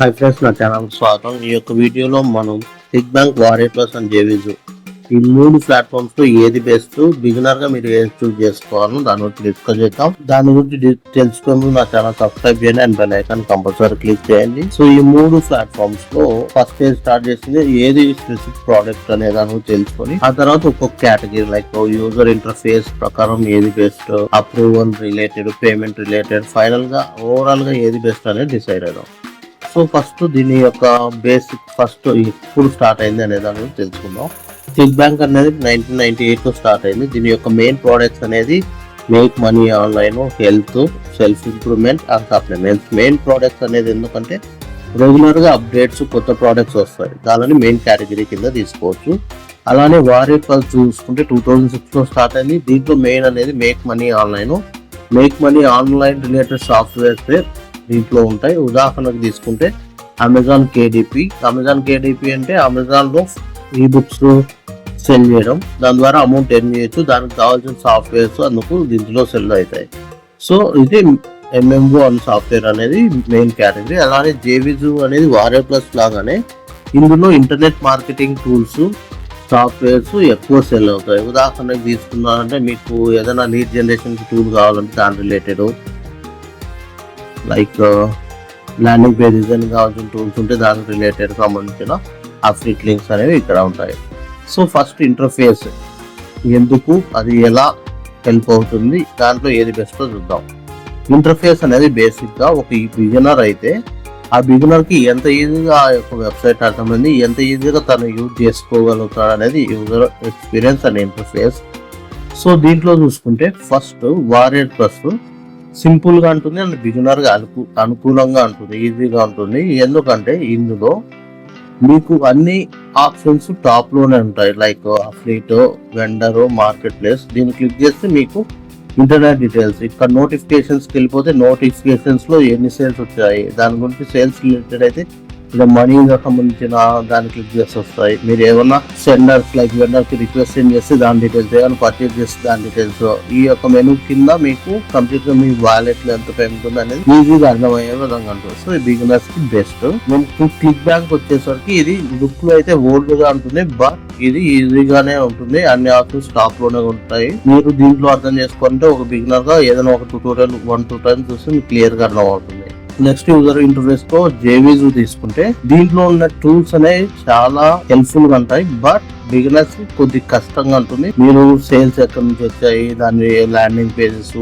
Hi friends నా channel స్వాగతం. ఈ యొక్క వీడియోలో మనం ClickBank Warrior Plus and JVZoo ఈ మూడు ప్లాట్ఫామ్స్లో ఏది బెస్ట్ బిగినర్గా మీరు ఏది చూస్ చేసుకోవాలో దాని గురించి డిస్కస్ చేద్దాం. దాని గురించి తెలుసుకుని నా ఛానల్ సబ్స్క్రైబ్ చేయండి and bell icon compulsory click చేయండి. సో ఈ మూడు ప్లాట్ఫామ్స్లో ఫస్ట్ ఏది స్టార్ట్ చేసింది ఏది స్పెసిఫిక్ ప్రోడక్ట్ అనే దాని తెలుసుకొని ఆ తర్వాత ఒక్కొక్క కేటగిరీ లైక్ యూజర్ ఇంటర్ఫేస్ ప్రకారం ఏది best approval related payment related ఫైనల్గా ఓవరాల్గా ఏది బెస్ట్ అనేది డిసైడ్ అవుదాం సో ఫస్ట్ దీని యొక్క బేసిక్ ఫస్ట్ ఎప్పుడు స్టార్ట్ అయింది అనే దాని గురించి తెలుసుకుందాం. స్టేట్ బ్యాంక్ అనేది నైన్టీన్ నైన్టీ ఎయిట్లో స్టార్ట్ అయింది. దీని యొక్క మెయిన్ ప్రోడక్ట్స్ అనేది make money online health self improvement and supplements main products అనేది ఎందుకంటే రెగ్యులర్గా అప్డేట్స్ కొత్త ప్రోడక్ట్స్ వస్తాయి. దానిని మెయిన్ కేటగిరీ కింద తీసుకోవచ్చు. అలానే వారి చూసుకుంటే టూ థౌజండ్ సిక్స్లో స్టార్ట్ అయింది. దీంట్లో మెయిన్ అనేది make money online make money online related softwares దీంట్లో ఉంటాయి. ఉదాహరణకు తీసుకుంటే అమెజాన్ కేడిపి అమెజాన్ కేడిపి అంటే అమెజాన్లో ఈ బుక్స్ సెల్ చేయడం. దాని ద్వారా అమౌంట్ ఎర్న్ చేయొచ్చు. దానికి కావాల్సిన సాఫ్ట్వేర్స్ అందుకు దీంట్లో సెల్ అవుతాయి. సో ఇది ఎంఎంఓ అనే సాఫ్ట్వేర్ అనేది మెయిన్ కేటగిరీ అలానే జేవిజు అనేది వారియర్ ప్లస్ లాగానే ఇందులో ఇంటర్నెట్ మార్కెటింగ్ టూల్స్ సాఫ్ట్వేర్స్ ఎక్కువ సెల్ అవుతాయి. ఉదాహరణకు తీసుకున్నారంటే మీకు ఏదైనా లీడ్ జనరేషన్ టూల్ కావాలంటే దాని రిలేటెడ్ లైక్ ల్యాండింగ్ పేజెస్ అని కావాల్సిన టూల్స్ ఉంటే దానికి రిలేటెడ్ సంబంధించిన అఫ్రిట్ లింక్స్ అనేవి ఇక్కడ ఉంటాయి. సో ఫస్ట్ ఇంటర్ఫేస్ ఎందుకు? అది ఎలా హెల్ప్ అవుతుంది? దాంట్లో ఏది బెస్టో చూద్దాం. ఇంటర్ఫేస్ అనేది బేసిక్గా ఒక బిగినర్ అయితే ఆ బిగినర్కి ఎంత ఈజీగా ఆ యొక్క వెబ్సైట్ అర్థమైంది ఎంత ఈజీగా తను యూజ్ చేసుకోగలుగుతాడు అనేది user experience and interface so దీంట్లో చూసుకుంటే ఫస్ట్ వారియర్ ప్లస్ సింపుల్గా ఉంటుంది అండ్ బిగినర్గా అనుకు అనుకూలంగా ఉంటుంది ఈజీగా ఉంటుంది. ఎందుకంటే ఇందులో మీకు అన్ని ఆప్షన్స్ టాప్లోనే ఉంటాయి. Like affiliate vendor market place దీన్ని క్లిక్ చేస్తే మీకు ఇంటర్నెట్ డీటెయిల్స్ ఇక్కడ నోటిఫికేషన్స్కి వెళ్ళిపోతే నోటిఫికేషన్స్లో ఎన్ని సేల్స్ వచ్చాయి? దాని గురించి సేల్స్ రిలేటెడ్ అయితే ఇలా మనీ సంబంధించిన దానికి క్లిక్ చేసి వస్తాయి. మీరు ఏమన్నా సెండర్స్ లైక్ వెండర్కి రిక్వెస్ట్ సెండ్ చేస్తే దాని డీటెయిల్స్ ఏమైనా పర్చేస్ చేస్తే దాని డీటెయిల్స్ ఈ యొక్క మెనూ కింద మీకు కంప్లీట్గా మీ వాలెట్లో ఎంత పేమెంట్ ఉంది అనేది ఈజీగా అర్థమయ్యే విధంగా ఉంటుంది. సో ఈ బిగినర్స్కి బెస్ట్ మనకు క్లిక్ బ్యాంక్ వచ్చేసరికి ఇది లుక్లో అయితే ఓల్డ్గా ఉంటుంది బట్ ఇది ఈజీగానే ఉంటుంది. అన్ని ఆప్షన్స్ స్టాక్లోనే ఉంటాయి. మీరు దీంట్లో అర్థం చేసుకుంటే ఒక బిగినర్గా ఏదైనా ఒక ట్యూటోరియల్ వన్ టూ టైమ్స్ చూస్తే మీకు క్లియర్గా అర్థం అవుతుంది నెక్స్ట్ యూజర్ ఇంటర్ఫేస్తో జేవీజు తీసుకుంటే దీంట్లో ఉన్న టూల్స్ అనేవి చాలా హెల్ప్ఫుల్గా ఉంటాయి. బట్ బిగినర్స్ కొద్ది కష్టంగా ఉంటుంది. మీరు సేల్స్ ఎక్కడి నుంచి వచ్చాయి దాని landing pages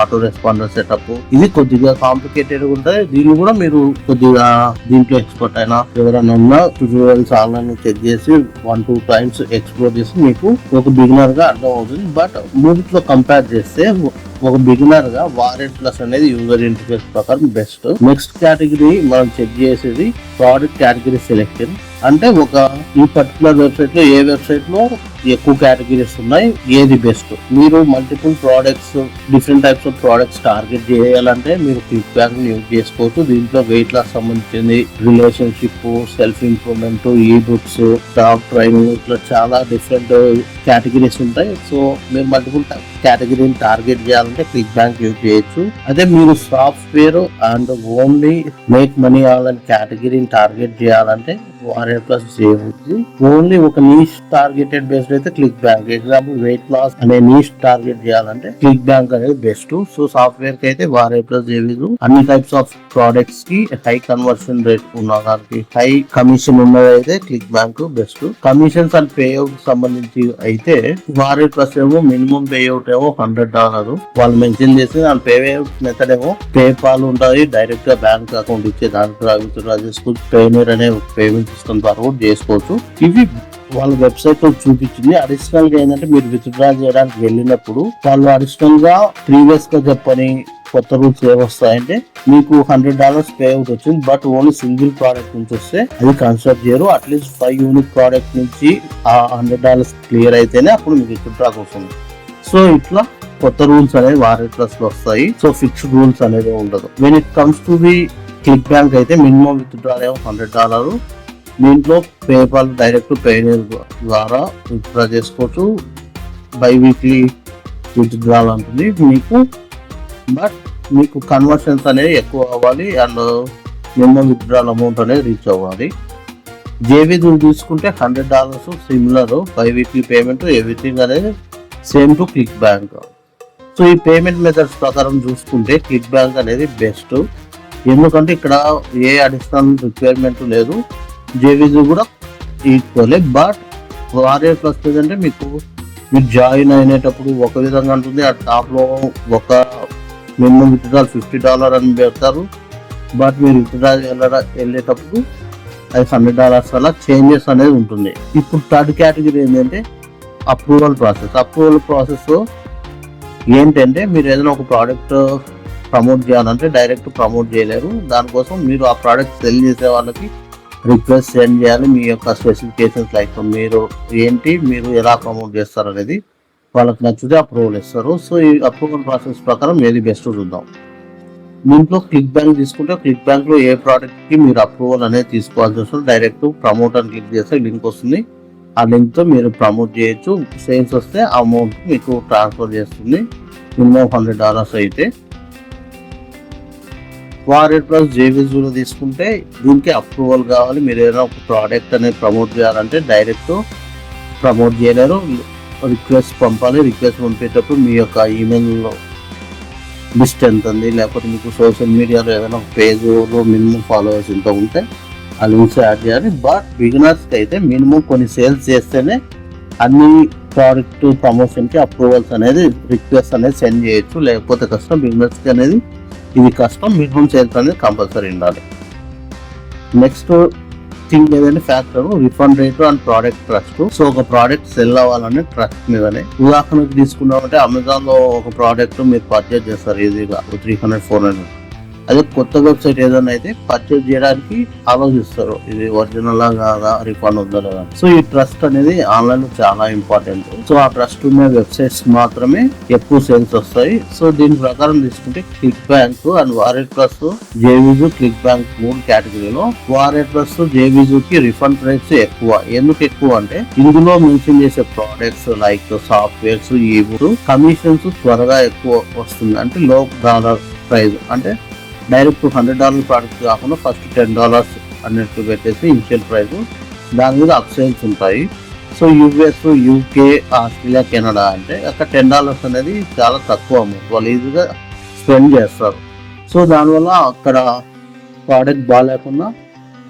auto responder setup ఇది కొద్దిగా కాంప్లికేటెడ్ ఉంటాయి. దీన్ని కూడా మీరు కొద్దిగా దీంట్లో ఎక్స్పర్ట్ అయినా ఎవరైనా ఉన్నా ట్యూటోరియల్స్ ఆన్లైన్ చెక్ చేసి వన్ టూ టైమ్స్ ఎక్స్ప్లోర్ చేసి మీకు ఒక బిగినర్గా అర్థం అవుతుంది బట్ మూవీతో కంపేర్ చేస్తే ఒక బిగినర్గా వారెంట్ ప్లస్ అనేది యూజర్ ఇంటర్ఫేస్ ప్రకారం బెస్ట్ నెక్స్ట్ కేటగిరీ మనం చెక్ చేసేది ప్రోడక్ట్ కేటగిరీ సెలెక్షన్ అంటే ఒక ఈ పర్టికులర్ వెబ్సైట్లో ఏ వెబ్సైట్లో ఎక్కువ కేటగిరీస్ ఉన్నాయి. ఏది బెస్ట్ మీరు multiple products different types of products target చేయాలంటే మీరు క్లిక్ బ్యాంక్ యూజ్ చేసుకోవచ్చు. దీంట్లో వెయిట్ లాస్ సంబంధించింది relationship self improvement ebooks dog training ఇట్లా చాలా డిఫరెంట్ కేటగిరీస్ ఉంటాయి. సో మీరు మల్టిపుల్ కేటగిరీని టార్గెట్ చేయాలంటే క్లిక్ బ్యాంక్ యూజ్ చేయొచ్చు. అదే మీరు software and only make money అవ్వాలని కేటగిరీని టార్గెట్ చేయాలంటే వారియర్ ప్లస్ చేయవచ్చు ఓన్లీ ఒక నీష్ టార్గెటెడ్ అయితే ClickBank. Example weight loss అనే నీష్ టార్గెట్ చేయాలంటే క్లిక్ బ్యాంక్ అనేది బెస్ట్ సో సాఫ్ట్వేర్కి అయితే వారే ప్లస్ చేయలేదు అన్ని టైప్స్ ఆఫ్ ప్రోడక్ట్స్కి హై కన్వర్షన్ రేట్ ఉన్న దానికి హై కమిషన్ ఉన్నది అయితే ClickBank best commissions and payout సంబంధించి అయితే వారే ప్లస్ ఏమో మినిమం పే అవుట్ ఏమో హండ్రెడ్ డాలర్ వాళ్ళు మెన్షన్ చేసి దాని పే అవుట్ మెథడ్ ఏమో పేపాల్ ఉంటుంది. డైరెక్ట్గా బ్యాంక్ అకౌంట్ ఇచ్చే దానికి విత్డ్రా చేసుకోవచ్చు పేనర్ అనే పేమెంట్ సిస్టమ్ ద్వారా కూడా చేసుకోవచ్చు. ఇవి వాళ్ళ వెబ్సైట్లో చూపించింది. అడిషనల్గా ఏంటంటే మీరు విత్డ్రా చేయడానికి వెళ్ళినప్పుడు వాళ్ళు అడిషనల్గా ప్రీవియస్గా చెప్పని కొత్త రూల్స్ ఏమొస్తాయంటే మీకు హండ్రెడ్ డాలర్స్ పే అవుట్ వచ్చింది. బట్ ఓన్లీ సింగిల్ ప్రోడక్ట్ నుంచి వస్తే అది కన్సిడర్ చేయరు. అట్లీస్ట్ ఫైవ్ యూనిక్ ప్రోడక్ట్ నుంచి ఆ హండ్రెడ్ డాలర్స్ క్లియర్ అయితేనే అప్పుడు మీకు విత్డ్రాక్ వస్తుంది సో ఇట్లా కొత్త రూల్స్ అనేవి వారెట్ ప్లస్లో వస్తాయి. సో ఫిక్స్డ్ రూల్స్ అనేది ఉండదు. When it comes to the ClickBank అయితే మినిమం విత్డ్రా ఏమో హండ్రెడ్ డాలర్ దీంట్లో పేపాల్ డైరెక్ట్ పేనర్ ద్వారా విత్డ్రా చేసుకోవచ్చు. బై వీక్లీ విత్డ్రాల్ ఉంటుంది మీకు. బట్ మీకు కన్వర్షన్స్ అనేవి ఎక్కువ అవ్వాలి. అండ్ మినిమం విత్డ్రాల్ అమౌంట్ అనేది రీచ్ అవ్వాలి. జేవీ తీసుకుంటే hundred dollars similar biweekly payment everything అనేది same to ClickBank so ఈ పేమెంట్ మెథడ్స్ ప్రకారం చూసుకుంటే క్లిక్ బ్యాంక్ అనేది బెస్ట్ ఎందుకంటే ఇక్కడ ఏ అడిషనల్ రిక్వైర్మెంట్ లేదు. జేవీజీ కూడా ఈక్వలే బట్ వారియర్ వస్తుంది అంటే మీకు మీరు జాయిన్ అయినేటప్పుడు ఒక విధంగా ఉంటుంది. ఆ టాప్లో ఒక మినిమం విత్డ్రాల్ ఫిఫ్టీ డాలర్ అని పెడతారు. బట్ మీరు విత్డ్రాల్ వెళ్ళేటప్పుడు అది హండ్రెడ్ డాలర్స్ అలా చేంజెస్ అనేది ఉంటుంది. ఇప్పుడు థర్డ్ కేటగిరీ ఏంటంటే అప్రూవల్ ప్రాసెస్. అప్రూవల్ ప్రాసెస్ ఏంటంటే మీరు ఏదైనా ఒక ప్రోడక్ట్ ప్రమోట్ చేయాలంటే డైరెక్ట్ ప్రమోట్ చేయలేరు. దానికోసం మీరు ఆ ప్రోడక్ట్ సెల్ చేసే వాళ్ళకి రిక్వెస్ట్ సెండ్ చేయాలి? మీ యొక్క స్పెసిఫికేషన్స్ లైక్ మీరు ఏంటి? మీరు ఎలా ప్రమోట్ చేస్తారు అనేది వాళ్ళకి నచ్చితే అప్రూవల్ ఇస్తారు. సో ఈ అప్రూవల్ ప్రాసెస్ ప్రకారం ఏది బెస్ట్ చూద్దాం. దీంట్లో క్లిక్ బ్యాంక్ తీసుకుంటే క్లిక్ బ్యాంక్లో ఏ ప్రోడక్ట్కి మీరు అప్రూవల్ అనేది తీసుకోవాల్సి వస్తుంది. డైరెక్ట్ ప్రమోట్ అని క్లిక్ చేస్తే లింక్ వస్తుంది. ఆ లింక్తో మీరు ప్రమోట్ చేయొచ్చు. సేల్స్ వస్తే అమౌంట్ మీకు ట్రాన్స్ఫర్ చేస్తుంది. మినిమం హండ్రెడ్ డాలర్స్ అయితే. వారెడ్ ప్లస్ జేవిజులో తీసుకుంటే దీనికి అప్రూవల్ కావాలి. మీరు ఏదైనా ఒక ప్రోడక్ట్ అనేది ప్రమోట్ చేయాలంటే డైరెక్ట్ ప్రమోట్ చేయలేరు. రిక్వెస్ట్ పంపాలి. రిక్వెస్ట్ పంపేటప్పుడు మీ యొక్క ఈమెయిల్లో లిస్ట్ ఎంత ఉంది లేకపోతే మీకు సోషల్ మీడియాలో ఏదైనా ఒక పేజ్లో మినిమం ఫాలోవర్స్ ఇంత ఉంటే ఆ లింక్స్ యాడ్ చేయాలి. బట్ బిగినర్స్కి అయితే మినిమం కొన్ని సేల్స్ చేస్తేనే అన్ని ప్రోడక్ట్ ప్రమోషన్కి అప్రూవల్స్ అనేది రిక్వెస్ట్ అనేది సెండ్ చేయొచ్చు. లేకపోతే కష్టం బిగినర్స్కి అనేది ఇది కష్టం మినిమం సేల్స్ అనేది కంపల్సరీ ఉండాలి. నెక్స్ట్ థింగ్ ఏదంటే factor refund rate and product trust so ఒక ప్రోడక్ట్ సెల్ అవ్వాలనే ట్రస్ట్ మీదనే. ఉదాహరణకు తీసుకున్నామంటే అమెజాన్లో ఒక ప్రోడక్ట్ మీరు పర్చేజ్ చేస్తారు ఈజీగా త్రీ హండ్రెడ్ ఫోర్ హండ్రెడ్ అదే కొత్త వెబ్సైట్ ఏదైనా అయితే పర్చేజ్ చేయడానికి ఆలోచిస్తారు. ఇది ఒరిజినల్ కాదా రిఫండ్ ఉందా లేదా. సో ఈ ట్రస్ట్ అనేది ఆన్లైన్లో చాలా ఇంపార్టెంట్ సో ఆ ట్రస్ట్ ఉన్న వెబ్సైట్స్ మాత్రమే ఎక్కువ సేల్స్ వస్తాయి. సో దీని ప్రకారం తీసుకుంటే ClickBank and Warrior Plus JVZoo ClickBank మూడు కేటగిరీలో వారెట్ ప్లస్ జేవిజు కి రిఫండ్ రేట్స్ ఎక్కువ. ఎందుకు ఎక్కువ అంటే ఇందులో మెన్షన్ చేసే ప్రోడక్ట్స్ లైక్ సాఫ్ట్వేర్స్ ఈ కమిషన్స్ త్వరగా ఎక్కువ వస్తుంది. అంటే లో డాలర్ ప్రైస్ అంటే డైరెక్ట్ హండ్రెడ్ డాలర్ ప్రోడక్ట్ కాకుండా ఫస్ట్ టెన్ డాలర్స్ అన్నట్టు పెట్టేసి ఇనిషియల్ ప్రైస్ దాని మీద అప్ సేల్స్ ఉంటాయి. So US UK Australia Canada అంటే అక్కడ టెన్ డాలర్స్ అనేది చాలా తక్కువ అమౌంట్ వాళ్ళు ఈజీగా స్పెండ్ చేస్తారు. సో దానివల్ల అక్కడ ప్రోడక్ట్ బాగాలేకుండా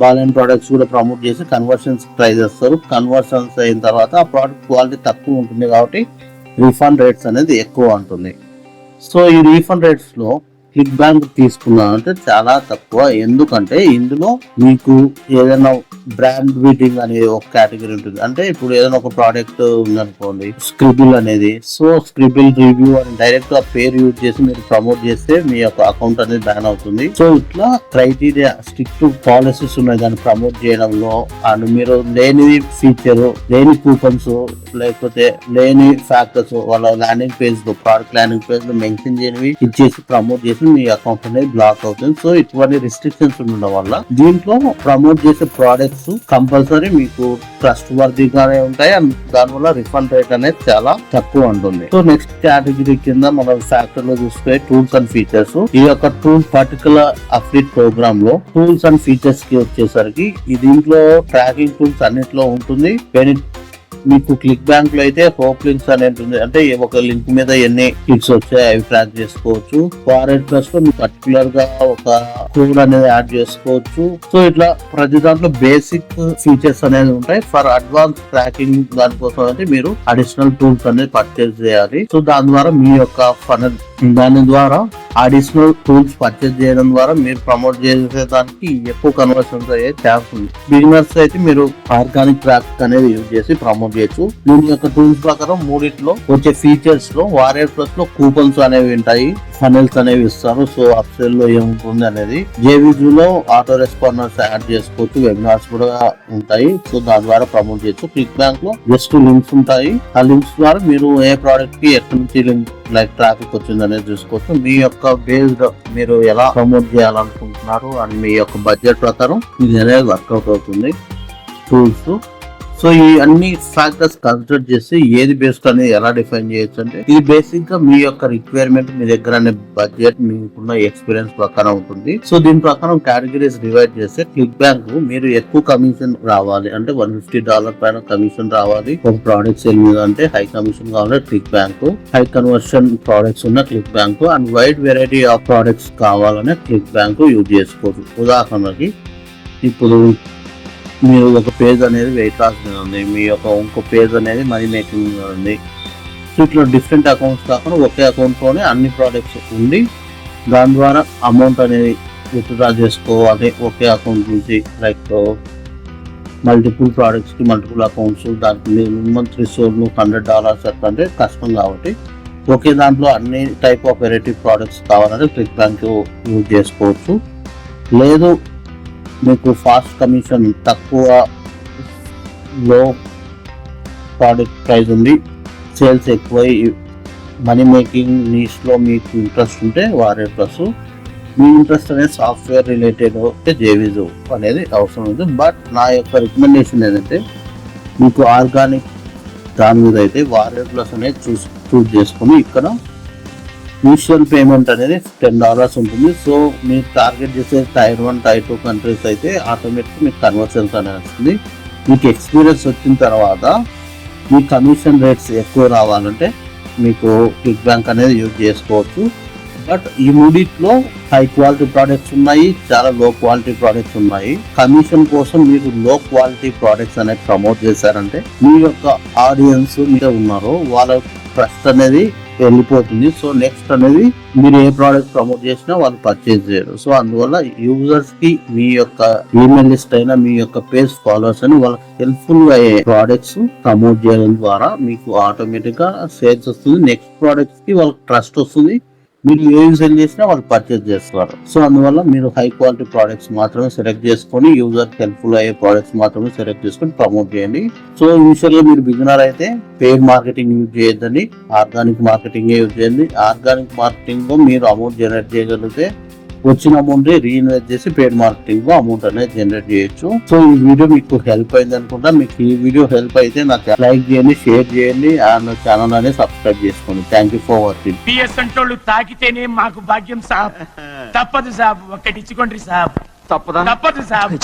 బాగాలేని ప్రోడక్ట్స్ కూడా ప్రమోట్ చేసి కన్వర్షన్స్ ట్రై చేస్తారు కన్వర్షన్స్ అయిన తర్వాత ఆ ప్రోడక్ట్ క్వాలిటీ తక్కువ ఉంటుంది కాబట్టి రీఫండ్ రేట్స్ అనేది ఎక్కువ ఉంటుంది. సో ఈ రీఫండ్ రేట్స్లో లో క్లిక్ బ్యాంక్ తీసుకున్నానంటే చాలా తక్కువ. ఎందుకంటే ఇందులో మీకు ఏదైనా బ్రాండ్ బిల్డింగ్ అనేది ఒక కేటగిరీ ఉంటుంది. అంటే ఇప్పుడు ఏదైనా ఒక ప్రోడక్ట్ ఉందనుకోండి స్క్రిబిల్ అనేది. సో స్క్రిబిల్ రివ్యూ అని డైరెక్ట్గా పేరు యూజ్ చేసి మీరు ప్రమోట్ చేస్తే మీ యొక్క అకౌంట్ అనేది బ్యాన్ అవుతుంది. సో ఇట్లా క్రైటీరియా స్ట్రిక్ట్ పాలసీస్ ఉన్నాయి. దాన్ని ప్రమోట్ చేయడంలో. అండ్ మీరు లేని ఫీచర్ లేని కూపన్స్ లేకపోతే లేని ఫ్యాక్టర్స్ వాళ్ళ ల్యాండింగ్ పేజ్లో ప్రోడక్ట్ ల్యాండింగ్ పేజ్లో మెన్షన్ చేయనివి ఇచ్చేసి ప్రమోట్ చేసి మీ అకౌంట్ అనేది బ్లాక్ అవుతుంది. సో ఇటువంటి రిస్ట్రిక్షన్స్ ఉండడం వల్ల దీంట్లో ప్రమోట్ చేసే ప్రోడక్ట్స్ కంపల్సరీ మీకు ట్రస్ట్ వర్దిగానే ఉంటాయి. అండ్ దానివల్ల రిఫండ్ రేట్ అనేది చాలా తక్కువ ఉంటుంది. సో నెక్స్ట్ కేటగిరీ కింద మనం ఫ్యాక్టర్లో చూసుకునే టూల్స్ అండ్ ఫీచర్స్ ఈ యొక్క టూల్ పర్టికులర్ అఫ్లీట్ ప్రోగ్రామ్లో టూల్స్ అండ్ ఫీచర్స్కి వచ్చేసరికి ఈ దీంట్లో ట్రాకింగ్ టూల్స్ అన్నిట్లో ఉంటుంది. పెనిట్ మీకు క్లిక్ బ్యాంక్లో అయితే హోప్ లింక్స్ అనేది ఉంటుంది అంటే ఒక లింక్ మీద ఎన్ని క్లిక్స్ వచ్చాయి అవి ట్రాక్ చేసుకోవచ్చు. ఫారెన్ ప్లస్లో మీకు పర్టికులర్గా ఒక కోడ్ అనేది యాడ్ చేసుకోవచ్చు. సో ఇట్లా ప్రతి దాంట్లో బేసిక్ ఫీచర్స్ అనేది ఉంటాయి. ఫర్ అడ్వాన్స్ ట్రాకింగ్ దానికోసం అయితే మీరు అడిషనల్ టూల్స్ అనేది పర్చేస్ చేయాలి. సో దాని ద్వారా మీ యొక్క ఫనల్ దాని ద్వారా అడిషనల్ టూల్స్ పర్చేస్ చేయడం ద్వారా మీరు ప్రమోట్ చేసే దానికి ఎక్కువ కన్వర్షన్స్ అయ్యే ఛాన్స్ ఉంది. బిగినర్స్ అయితే మీరు ఆర్గానిక్ ట్రాక్ అనేది యూజ్ చేసి ప్రమోట్ చేయొచ్చు. దీని యొక్క టూల్స్ ప్రకారం మూడిట్లో వచ్చే ఫీచర్స్లో వారియర్ ప్లస్లో కూపన్స్ అనేవి ఉంటాయి ఫనల్స్ అనేవి ఇస్తారు. సో అప్సెల్లో ఏముంటుంది అనేది జేవిజు లో ఆటో రెస్పాండర్స్ యాడ్ చేసుకోవచ్చు వెబినార్స్ కూడా ఉంటాయి. సో దాని ద్వారా ప్రమోట్ చేయొచ్చు. క్లిక్ బ్యాంక్లో జస్ట్ లింక్స్ ఉంటాయి. ఆ లింక్స్ ద్వారా మీరు ఏ ప్రోడక్ట్కి ఎక్కడి నుంచి లింక్ లైక్ ట్రాఫిక్ వచ్చింది అనేది చూసుకోవచ్చు. మీ యొక్క బేస్డ్ మీరు ఎలా ప్రమోట్ చేయాలనుకుంటున్నారు అండ్ మీ యొక్క బడ్జెట్ ప్రకారం ఇది అనేది వర్కౌట్ అవుతుంది. టూల్స్ సో ఈ అన్ని ఫ్యాక్టర్స్ కన్సిడర్ చేసి ఏది బెస్ట్ అనేది ఎలా డిఫైన్ చేయొచ్చు అంటే ఇది బేసిక్గా మీ యొక్క రిక్వైర్మెంట్ మీ దగ్గర అనే బడ్జెట్ మీకున్న ఎక్స్పీరియన్స్ ప్రకారం ఉంటుంది. సో దీని ప్రకారం కేటగిరీస్ డివైడ్ చేస్తే క్లిక్ బ్యాంక్ మీరు ఎక్కువ కమిషన్ రావాలి. అంటే వన్ ఫిఫ్టీ డాలర్ పైన కమిషన్ రావాలి. ఒక ప్రోడక్ట్ సేల్ మీద అంటే హై కమిషన్ కావాలి ClickBank high conversion products ఉన్న ClickBank and wide variety of products కావాలనే క్లిక్ బ్యాంక్ యూజ్ చేసుకోవచ్చు. ఉదాహరణకి ఇప్పుడు మీరు ఒక పేజ్ అనేది వెయిట్ లాస్ మీద ఉంది. మీ యొక్క ఇంకో పేజ్ అనేది మనీ మేకింగ్ మీద ఉంది. సో ఇట్లా డిఫరెంట్ అకౌంట్స్ కాకుండా ఒకే అకౌంట్లోనే అన్ని ప్రోడక్ట్స్ ఉండి దాని ద్వారా అమౌంట్ అనేది విత్డ్రా చేసుకోవాలి. ఒకే అకౌంట్ నుంచి లైక్ మల్టిపుల్ ప్రోడక్ట్స్కి మల్టిపుల్ అకౌంట్స్ దానికి మినిమం త్రీ సోర్లు హండ్రెడ్ డాలర్స్ అట్లా అంటే కష్టం కాబట్టి ఒకే దాంట్లో అన్ని టైప్ ఆఫ్ వెరైటీ ప్రోడక్ట్స్ కావాలంటే క్లిక్ బ్యాంక్ యూజ్ చేసుకోవచ్చు. లేదు మీకు ఫాస్ట్ కమిషన్ తక్కువ లో ప్రోడక్ట్ ప్రైస్ ఉంది. సేల్స్ ఎక్కువై మనీ మేకింగ్ నీష్లో మీకు ఇంట్రెస్ట్ ఉంటే వారే ప్లస్ మీ ఇంట్రెస్ట్ అనేది సాఫ్ట్వేర్ రిలేటెడ్ అయితే జేవిజు అనేది అవసరం ఉంది బట్ నా యొక్క రికమెండేషన్ ఏంటంటే మీకు ఆర్గానిక్ దాని మీద అయితే వారియర్ ప్లస్ అనేది చూస్ చూస్ చేసుకుని ఇక్కడ ఇనిషియల్ పేమెంట్ అనేది టెన్ డాలర్స్ ఉంటుంది. సో మీరు టార్గెట్ చేసే tier one tier two countries అయితే ఆటోమేటిక్ మీకు కన్వర్షన్స్ అనేది వస్తుంది. మీకు ఎక్స్పీరియన్స్ వచ్చిన తర్వాత మీ కమిషన్ రేట్స్ ఎక్కువ రావాలంటే మీకు క్లిక్ బ్యాంక్ అనేది యూజ్ చేసుకోవచ్చు. బట్ ఈ మూడిట్లో హై క్వాలిటీ ప్రోడక్ట్స్ ఉన్నాయి చాలా లో క్వాలిటీ ప్రోడక్ట్స్ ఉన్నాయి. కమిషన్ కోసం మీరు లో క్వాలిటీ ప్రోడక్ట్స్ అనేది ప్రమోట్ చేశారంటే మీ యొక్క ఆడియన్స్ మీద ఉన్నారు వాళ్ళ ట్రస్ట్ అనేది వెళ్ళిపోతుంది. సో నెక్స్ట్ అనేది మీరు ఏ ప్రోడక్ట్ ప్రమోట్ చేసినా వాళ్ళు పర్చేజ్ చేయరు. సో అందువల్ల యూజర్స్కి మీ యొక్క ఈమెయిల్ లిస్ట్ అయినా మీ యొక్క పేజ్ ఫాలోవర్స్ అని వాళ్ళకి హెల్ప్ఫుల్ అయ్యే ప్రోడక్ట్స్ ప్రమోట్ చేయడం ద్వారా మీకు ఆటోమేటిక్గా సేల్స్ వస్తుంది. నెక్స్ట్ ప్రోడక్ట్స్కి వాళ్ళకి ట్రస్ట్ వస్తుంది. మీరు ఏం సెల్ చేసినా వాళ్ళు పర్చేస్ చేస్తారు. సో అందువల్ల మీరు హై క్వాలిటీ ప్రోడక్ట్స్ మాత్రమే సెలెక్ట్ చేసుకొని యూజర్ హెల్ప్ఫుల్ అయ్యే ప్రోడక్ట్స్ మాత్రమే సెలెక్ట్ చేసుకొని ప్రమోట్ చేయండి. సో ఇనిషియల్గా మీరు బిగినర్ అయితే పేడ్ మార్కెటింగ్ యూజ్ చేయొద్దండి. ఆర్గానిక్ మార్కెటింగ్ యూజ్ చేయండి. ఆర్గానిక్ మార్కెటింగ్లో మీరు అమౌంట్ జనరేట్ చేయగలిగితే వచ్చిన అమౌంట్ రీఇన్వెస్ట్ చేసి పేడ్ మార్కెటింగ్లో అమౌంట్ అనేది జనరేట్ చేయొచ్చు. సో ఈ వీడియో మీకు హెల్ప్ అయింది అనుకుంటా. మీకు ఈ వీడియో హెల్ప్ అయితే నాకు లైక్ చేయండి షేర్ చేయండి అండ్ ఛానల్ అనేది సబ్స్క్రైబ్ చేసుకోండి. Thank you for watching PS అంటోళ్ళు తాకితేనే మాకు భాగ్యం సాబ్. తప్పదు సాబ్. ఒక్కటి ఇచ్చుకోండి సాబ్. తప్పదా? తప్పదు సాబ్.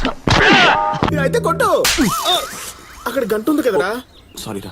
అయితే కొట్టు. అక్కడ గంట ఉంది కదరా? సారీరా.